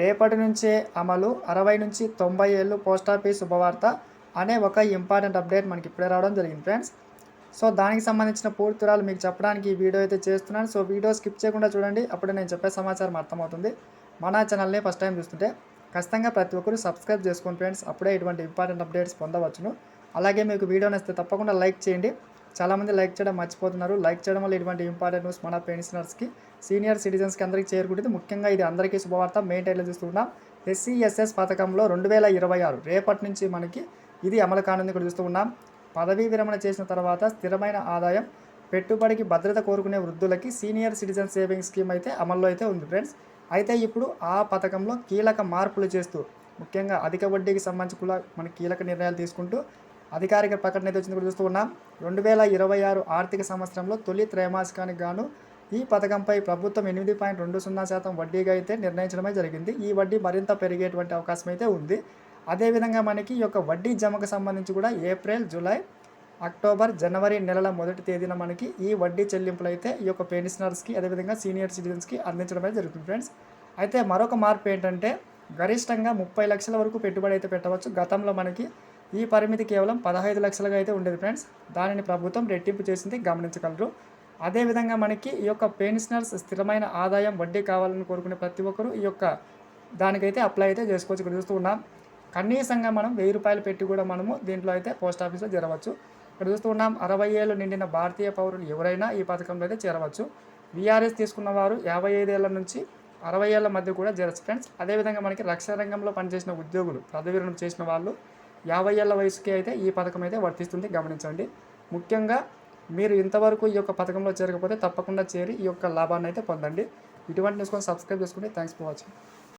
రేపటి నుంచే అమలు. అరవై నుంచి తొంభై ఏళ్ళు పోస్ట్ ఆఫీస్ శుభవార్త అనే ఒక ఇంపార్టెంట్ అప్డేట్ మనకి ఇప్పుడే రావడం జరిగింది ఫ్రెండ్స్. సో దానికి సంబంధించిన పూర్తిరాలు మీకు చెప్పడానికి ఈ వీడియో అయితే చేస్తున్నాను. సో వీడియో స్కిప్ చేయకుండా చూడండి. అప్పుడే నేను చెప్పే సమాచారం అర్థమవుతుంది. మన ఛానల్ని ఫస్ట్ టైం చూస్తుంటే ఖచ్చితంగా ప్రతి ఒక్కరు సబ్స్క్రైబ్ చేసుకోండి ఫ్రెండ్స్. అప్పుడే ఇటువంటి ఇంపార్టెంట్ అప్డేట్స్ పొందవచ్చును. అలాగే మీకు వీడియో నచ్చితే తప్పకుండా లైక్ చేయండి. చాలామంది లైక్ చేయడం మర్చిపోతున్నారు. లైక్ చేయడం వల్ల ఇటువంటి ఇంపార్టెంట్ న్యూస్ మన పెన్షనర్స్కి సీనియర్ సిటిజన్స్కి అందరికీ చేరుకుంటుంది. ముఖ్యంగా ఇది అందరికీ శుభవార్త. మెయిన్ టైట్లో చూస్తున్నాం ఎస్సీఎస్ఎస్ పథకంలో రెండు వేల ఇరవై ఆరు రేపటి నుంచి మనకి ఇది అమలు కానుంది ఇక్కడ చూస్తూ ఉన్నాం. పదవీ విరమణ చేసిన తర్వాత స్థిరమైన ఆదాయం పెట్టుబడికి భద్రత కోరుకునే వృద్ధులకి సీనియర్ సిటిజన్ సేవింగ్ స్కీమ్ అయితే అమల్లో అయితే ఉంది ఫ్రెండ్స్. అయితే ఇప్పుడు ఆ పథకంలో కీలక మార్పులు చేస్తూ ముఖ్యంగా అధిక వడ్డీకి సంబంధించి కూడా మనకి కీలక నిర్ణయాలు తీసుకుంటూ అధికారిక ప్రకటన అయితే వచ్చింది కూడా చూస్తూ ఉన్నాం. రెండు వేల ఇరవై ఆరు ఆర్థిక సంవత్సరంలో తొలి త్రైమాసికానికి గాను ఈ పథకంపై ప్రభుత్వం ఎనిమిది పాయింట్ రెండు సున్నా శాతం వడ్డీగా అయితే నిర్ణయించడమే జరిగింది. ఈ వడ్డీ మరింత పెరిగేటువంటి అవకాశం అయితే ఉంది. అదేవిధంగా మనకి ఈ యొక్క వడ్డీ జమకు సంబంధించి కూడా ఏప్రిల్ జూలై అక్టోబర్ జనవరి నెలల మొదటి తేదీన మనకి ఈ వడ్డీ చెల్లింపులు అయితే ఈ యొక్క పెన్షనర్స్కి అదేవిధంగా సీనియర్ సిటిజన్స్కి అందించడమే జరుగుతుంది ఫ్రెండ్స్. అయితే మరొక మార్పు ఏంటంటే గరిష్టంగా ముప్పై లక్షల వరకు పెట్టుబడి అయితే పెట్టవచ్చు. గతంలో మనకి ఈ పరిమితి కేవలం పదహైదు లక్షలుగా అయితే ఉండేది ఫ్రెండ్స్. దానిని ప్రభుత్వం రెట్టింపు చేసింది గమనించగలరు. అదేవిధంగా మనకి ఈ యొక్క పెన్షనర్స్ స్థిరమైన ఆదాయం వడ్డీ కావాలని కోరుకునే ప్రతి ఒక్కరూ ఈ యొక్క దానికైతే అప్లై అయితే చేసుకోవచ్చు. ఇక్కడ చూస్తూ ఉన్నాం. కనీసంగా మనం వెయ్యి రూపాయలు పెట్టి కూడా మనము దీంట్లో అయితే పోస్ట్ ఆఫీస్లో చేరవచ్చు. ఇక్కడ చూస్తూ ఉన్నాం అరవై ఏళ్ళు నిండిన భారతీయ పౌరులు ఎవరైనా ఈ పథకంలో అయితే చేరవచ్చు. వీఆర్ఎస్ తీసుకున్న వారు యాభై ఐదేళ్ళ నుంచి అరవై ఏళ్ళ మధ్య కూడా చేరచ్చు ఫ్రెండ్స్. అదేవిధంగా మనకి రక్షణ రంగంలో పనిచేసిన ఉద్యోగులు పదవీరణం చేసిన వాళ్ళు యాభై ఏళ్ళ వయసుకి అయితే ఈ పథకం అయితే వర్తిస్తుంది. గమనించండి. ముఖ్యంగా మీరు ఇంతవరకు ఈ యొక్క పథకంలో చేరకపోతే తప్పకుండా చేరి ఈ యొక్క లాభాన్ని అయితే పొందండి. ఇటువంటి న్యూస్ కోసం సబ్స్క్రైబ్ చేసుకోండి థ్యాంక్స్ ఫర్ వాచింగ్